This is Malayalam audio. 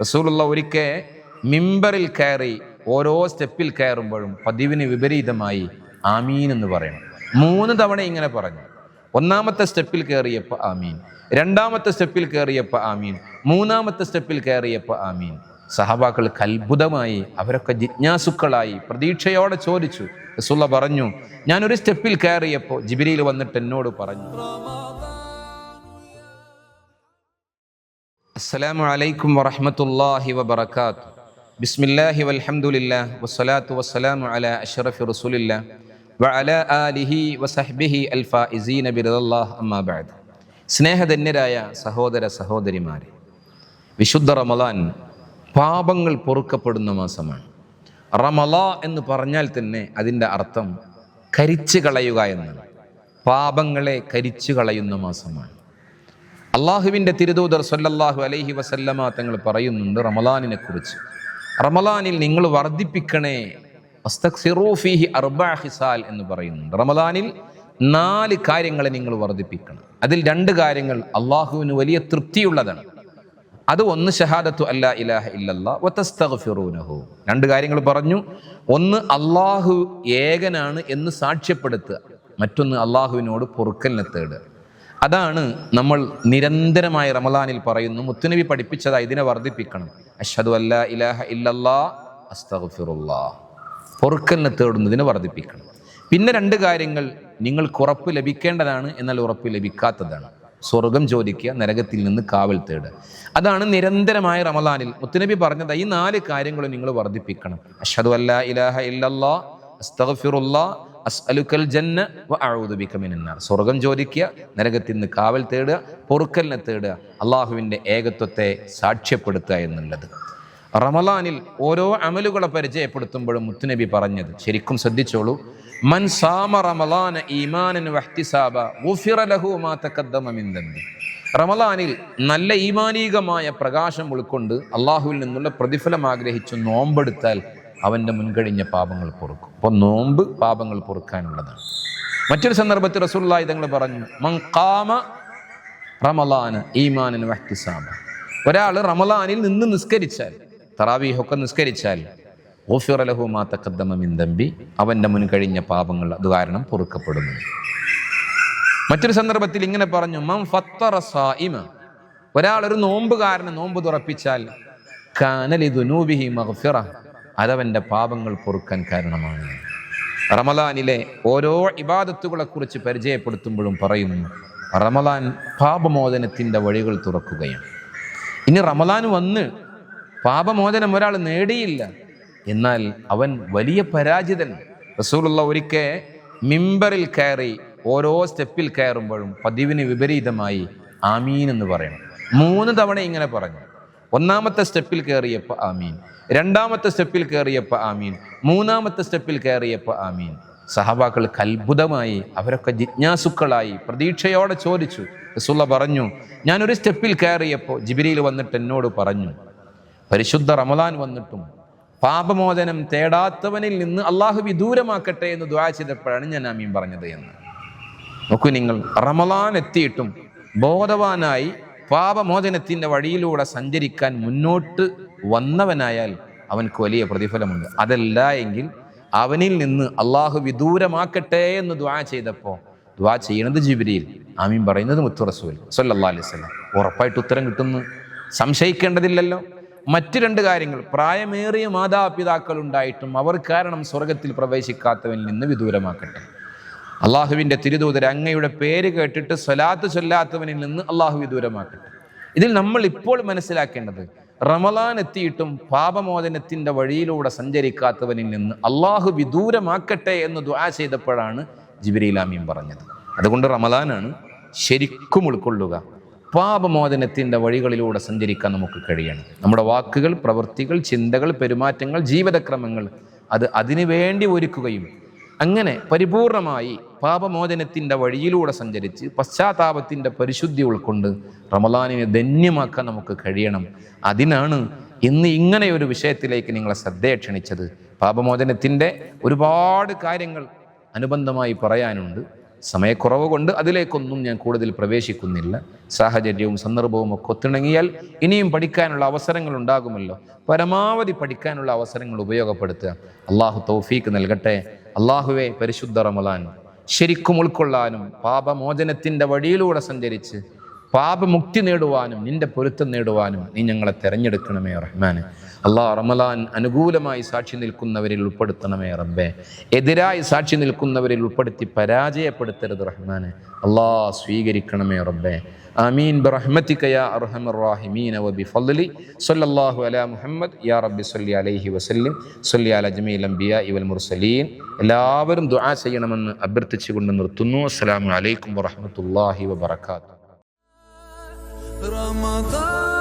റസൂലുള്ള ഒരിക്കൽ മിമ്പറിൽ കയറി ഓരോ സ്റ്റെപ്പിൽ കയറുമ്പോഴും പതിവിന് വിപരീതമായി ആമീൻ എന്ന് പറയണം. മൂന്ന് തവണ ഇങ്ങനെ പറഞ്ഞു. ഒന്നാമത്തെ സ്റ്റെപ്പിൽ കയറിയപ്പോൾ ആമീൻ. രണ്ടാമത്തെ സ്റ്റെപ്പിൽ കയറിയപ്പോൾ ആമീൻ. മൂന്നാമത്തെ സ്റ്റെപ്പിൽ കയറിയപ്പോൾ ആമീൻ. സഹബാക്കൾക്ക് അത്ഭുതമായി അവരൊക്കെ ജിജ്ഞാസുക്കളായി പ്രതീക്ഷയോടെ ചോദിച്ചു. റസൂള്ള പറഞ്ഞു ഞാനൊരു സ്റ്റെപ്പിൽ കയറിയപ്പോൾ ജിബിരിയിൽ വന്നിട്ട് എന്നോട് പറഞ്ഞു. അസ്സലാമു അലൈക്കും വറഹ്മത്തുള്ളാഹി വബറകാത്തു. ബിസ്മില്ലാഹി വൽഹംദുലില്ലാഹ് വസ്സലാത്തു വസ്സലാമു അലാ അഷ്റഫി റസൂലില്ലാഹ് വഅലാ ആലിഹി വസഹ്ബിഹി അൽ ഫായിസീന ബിറദല്ലാഹ് അമ്മാ ബഅദ്. സ്നേഹധന്യരായ സഹോദര സഹോദരിമാരെ വിശുദ്ധ റമളാൻ പാപങ്ങൾ പൊറുക്കപ്പെടുന്ന മാസമാണ്. റമളാ എന്ന് പറഞ്ഞാൽ തന്നെ അതിന്റെ അർത്ഥം കരിച്ചു കളയുക എന്നാണ്. പാപങ്ങളെ കരിച്ചു കളയുന്ന മാസമാണ്. അള്ളാഹുവിന്റെ തിരുദൂതർ സല്ലല്ലാഹു അലൈഹി വസല്ലമ തങ്ങൾ പറയുന്നുണ്ട് റമലാനിനെ കുറിച്ച് റമലാനിൽ നിങ്ങൾ വർദ്ധിപ്പിക്കണേ. ഫീഹി ഹിസാൽ എന്ന് പറയുന്നുണ്ട്. റമലാനിൽ നാല് കാര്യങ്ങളെ നിങ്ങൾ വർദ്ധിപ്പിക്കണം. അതിൽ രണ്ട് കാര്യങ്ങൾ അള്ളാഹുവിന് വലിയ തൃപ്തിയുള്ളതാണ്. അത് ഒന്ന് ഷഹാദത്തു അല്ല ഇലാഹ ഇല്ലല്ലാ വതസ്തഗ്ഫിറൂനഹു. രണ്ട് കാര്യങ്ങൾ പറഞ്ഞു. ഒന്ന് അള്ളാഹു ഏകനാണ് എന്ന് സാക്ഷ്യപ്പെടുത്തുക. മറ്റൊന്ന് അള്ളാഹുവിനോട് പൊറുക്കലിനെ തേടുക. അതാണ് നമ്മൾ നിരന്തരമായി റമലാനിൽ പറയുന്നു മുത്തുനബി പഠിപ്പിച്ചത് ഇതിനെ വർദ്ധിപ്പിക്കണം. അഷ്ഹദു അല്ല ഇലാഹ ഇല്ലല്ലാ പൊറുക്കലിനെ തേടുന്നതിനെ വർദ്ധിപ്പിക്കണം. പിന്നെ രണ്ട് കാര്യങ്ങൾ നിങ്ങൾക്ക് ഉറപ്പ് ലഭിക്കേണ്ടതാണ് എന്നാൽ ഉറപ്പ് ലഭിക്കാത്തതാണ്. സ്വർഗം ചോദിക്കുക നരകത്തിൽ നിന്ന് കാവൽ തേടുക. അതാണ് നിരന്തരമായ റമലാനിൽ മുത്തുനബി പറഞ്ഞത് ഈ നാല് കാര്യങ്ങളും നിങ്ങൾ വർദ്ധിപ്പിക്കണം. അഷ്ഹദു അല്ല ഇലാഹ ഇല്ലല്ലാ അസ്തഗ്ഫിറുല്ലാ അസ്അലുക്കൽ ജന്ന വ മിനന്നാർ. സ്വർഗം ചോദിക്കുക നരകത്തിൽ നിന്ന് കാവൽ തേടുക പൊറുക്കലിനെ തേടുക അള്ളാഹുവിന്റെ ഏകത്വത്തെ സാക്ഷ്യപ്പെടുത്തുക എന്നുള്ളത്. റമലാനിൽ ഓരോ അമലുകളെ പരിചയപ്പെടുത്തുമ്പോഴും മുത്തുനബി പറഞ്ഞത് ശരിക്കും ശ്രദ്ധിച്ചോളൂ. മൻ സാമ റമലാന ഈമാനൻ ലഹു മിൻ റമലാനിൽ നല്ല ഈമാനീകമായ പ്രകാശം ഉൾക്കൊണ്ട് അള്ളാഹുവിൽ നിന്നുള്ള പ്രതിഫലം ആഗ്രഹിച്ചു നോമ്പെടുത്താൽ അവന്റെ മുൻകഴിഞ്ഞ പാപങ്ങൾ പൊറുക്കും. അപ്പോൾ നോമ്പ് പാപങ്ങൾ പൊറുക്കാനുള്ളതാണ്. മറ്റൊരു സന്ദർഭത്തിൽ റസൂള്ളായി തങ്ങൾ പറഞ്ഞു മങ്കാമ റമലാന് ഈമാനൻ വഹ്തിസാമ ഒരാൾ റമലാനിൽ നിന്ന് നിസ്കരിച്ചാൽ തറാവീഹൊക്കെ നിസ്കരിച്ചാൽ ഓഫിറലഹു മാ തക്കദ്ദമ മിൻ ദമ്പി അവന്റെ മുൻകഴിഞ്ഞ പാപങ്ങൾ അത് കാരണം പൊറുക്കപ്പെടുന്നു. മറ്റൊരു സന്ദർഭത്തിൽ ഇങ്ങനെ പറഞ്ഞു മം ഫത്തറ സായിമ ഒരാൾ ഒരു കാരണം നോമ്പ് തുറപ്പിച്ചാൽ കാനലി ദുനൂബിഹി മഗ്ഫിറ. അതവന്റെ പാപങ്ങൾ പൊറുക്കാൻ കാരണമാണ്. റമലാനിലെ ഓരോ ഇബാദത്തുകളെ കുറിച്ച് പരിചയപ്പെടുത്തുമ്പോഴും പറയുന്നു റമലാൻ പാപമോചനത്തിന്റെ വഴികൾ തുറക്കുകയാണ്. ഇനി റമലാൻ വന്ന് പാപമോചനം ഒരാൾ നേടിയില്ല. എന്നാൽ അവൻ വലിയ പരാജിതൻ. റസൂലുള്ള ഒരിക്കൽ മിമ്പറിൽ കയറി ഓരോ സ്റ്റെപ്പിൽ കയറുമ്പോഴും പതിവിന് വിപരീതമായി ആമീൻ എന്ന് പറയണം. മൂന്ന് തവണ ഇങ്ങനെ പറഞ്ഞു. ഒന്നാമത്തെ സ്റ്റെപ്പിൽ കയറിയപ്പോൾ ആമീൻ. രണ്ടാമത്തെ സ്റ്റെപ്പിൽ കയറിയപ്പോൾ ആമീൻ. മൂന്നാമത്തെ സ്റ്റെപ്പിൽ കയറിയപ്പോൾ ആമീൻ. സഹബാക്കൾക്ക് അത്ഭുതമായി അവരൊക്കെ ജിജ്ഞാസുക്കളായി പ്രതീക്ഷയോടെ ചോദിച്ചു. റസൂള്ള പറഞ്ഞു ഞാനൊരു സ്റ്റെപ്പിൽ കയറിയപ്പോൾ ജിബിരിയിൽ വന്നിട്ട് എന്നോട് പറഞ്ഞു പരിശുദ്ധ റമദാൻ വന്നിട്ടും പാപമോചനം തേടാത്തവനിൽ നിന്ന് അള്ളാഹു വിദൂരമാക്കട്ടെ എന്ന് ദ്വാ ചെയ്തപ്പോഴാണ് ഞാൻ ആമീൻ പറഞ്ഞത് എന്ന്. നോക്കൂ നിങ്ങൾ റമദാൻ എത്തിയിട്ടും ബോധവാനായി പാപമോചനത്തിന്റെ വഴിയിലൂടെ സഞ്ചരിക്കാൻ മുന്നോട്ട് വന്നവനായാൽ അവൻക്ക് വലിയ പ്രതിഫലമുണ്ട്. അതല്ല എങ്കിൽ അവനിൽ നിന്ന് അള്ളാഹു വിദൂരമാക്കട്ടെ എന്ന് ദ്വാ ചെയ്തപ്പോൾ ദ്വാ ചെയ്യുന്നത് ജിബിരിയിൽ ആമീൻ പറയുന്നത് മുത്തുറസൂൽ സല്ലാ അലൈഹി സ്വലം ഉറപ്പായിട്ട് ഉത്തരം കിട്ടുന്നു. സംശയിക്കേണ്ടതില്ലല്ലോ. മറ്റ് രണ്ട് കാര്യങ്ങൾ. പ്രായമേറിയ മാതാപിതാക്കൾ ഉണ്ടായിട്ടും അവർ കാരണം സ്വർഗത്തിൽ പ്രവേശിക്കാത്തവനിൽ നിന്ന് വിദൂരമാക്കട്ടെ. അള്ളാഹുവിന്റെ തിരുദൂതർ അങ്ങയുടെ പേര് കേട്ടിട്ട് സ്വലാത്ത് ചൊല്ലാത്തവനിൽ നിന്ന് അള്ളാഹു വിദൂരമാക്കട്ടെ ഇതിൽ നമ്മൾ ഇപ്പോൾ മനസ്സിലാക്കേണ്ടത് റമലാൻ എത്തിയിട്ടും പാപമോചനത്തിന്റെ വഴിയിലൂടെ സഞ്ചരിക്കാത്തവനിൽ നിന്ന് അള്ളാഹു വിദൂരമാക്കട്ടെ എന്ന് ദുആ ചെയ്തപ്പോഴാണ് ജിബിരിലാമീൻ പറഞ്ഞത്. അതുകൊണ്ട് റമലാനാണ് ശരിക്കും ഉൾക്കൊള്ളുക. പാപമോചനത്തിന്റെ വഴികളിലൂടെ സഞ്ചരിക്കാൻ നമുക്ക് കഴിയണം. നമ്മുടെ വാക്കുകൾ പ്രവൃത്തികൾ ചിന്തകൾ പെരുമാറ്റങ്ങൾ ജീവിതക്രമങ്ങൾ അത് അതിനു വേണ്ടി ഒരുക്കുകയും അങ്ങനെ പരിപൂർണമായി പാപമോചനത്തിന്റെ വഴിയിലൂടെ സഞ്ചരിച്ച് പശ്ചാത്താപത്തിന്റെ പരിശുദ്ധി ഉൾക്കൊണ്ട് റമലാനിനെ ധന്യമാക്കാൻ നമുക്ക് കഴിയണം. അതിനാണ് ഇന്ന് ഇങ്ങനെ ഒരു വിഷയത്തിലേക്ക് നിങ്ങളെ ശ്രദ്ധയെ ക്ഷണിച്ചത്. പാപമോചനത്തിന്റെ ഒരുപാട് കാര്യങ്ങൾ അനുബന്ധമായി പറയാനുണ്ട്. സമയക്കുറവ് കൊണ്ട് അതിലേക്കൊന്നും ഞാൻ കൂടുതൽ പ്രവേശിക്കുന്നില്ല. സാഹചര്യവും സന്ദർഭവും ഒക്കെ ഒത്തിണങ്ങിയാൽ ഇനിയും പഠിക്കാനുള്ള അവസരങ്ങൾ ഉണ്ടാകുമല്ലോ. പരമാവധി പഠിക്കാനുള്ള അവസരങ്ങൾ ഉപയോഗപ്പെടുത്തുക. അള്ളാഹു തൗഫീക്ക് നൽകട്ടെ. അള്ളാഹുവെ പരിശുദ്ധ റമലാൻ ശരിക്കും ഉൾക്കൊള്ളാനും പാപമോചനത്തിന്റെ വഴിയിലൂടെ സഞ്ചരിച്ച് പാപമുക്തി നേടുവാനും നിന്റെ പൊരുത്തം നേടുവാനും നീ ഞങ്ങളെ തെരഞ്ഞെടുക്കണമേ റഹ്മാന്. അള്ളാഹ് റമലാൻ അനുകൂലമായി സാക്ഷി നിൽക്കുന്നവരിൽ ഉൾപ്പെടുത്തണമേ റബ്ബെ. എതിരായി സാക്ഷി നിൽക്കുന്നവരിൽ ഉൾപ്പെടുത്തി പരാജയപ്പെടുത്തരുത് റഹ്മാന്. അള്ളാഹ് സ്വീകരിക്കണമേ റബ്ബെ. ആമീൻ. ബിറഹ്മതിക യാ അർഹമർ റാഹിമീന വബിഫദ്ലി സല്ലല്ലാഹു അലാ മുഹമ്മദ്. യാ റബ്ബി സല്ലി അലൈഹി വസല്ലിം. സ്വല്ലി അല ജമീൽ അംബിയ ഇവൽ മുർസലീൻ. എല്ലാവരും ദുആ ചെയ്യണമെന്ന് അഭ്യർത്ഥിച്ചുകൊണ്ട് നിർത്തുന്നു. അസ്സലാമു അലൈക്കും വറഹ്മത്തുള്ളാഹി വബറകാതുഹു. Рамадан.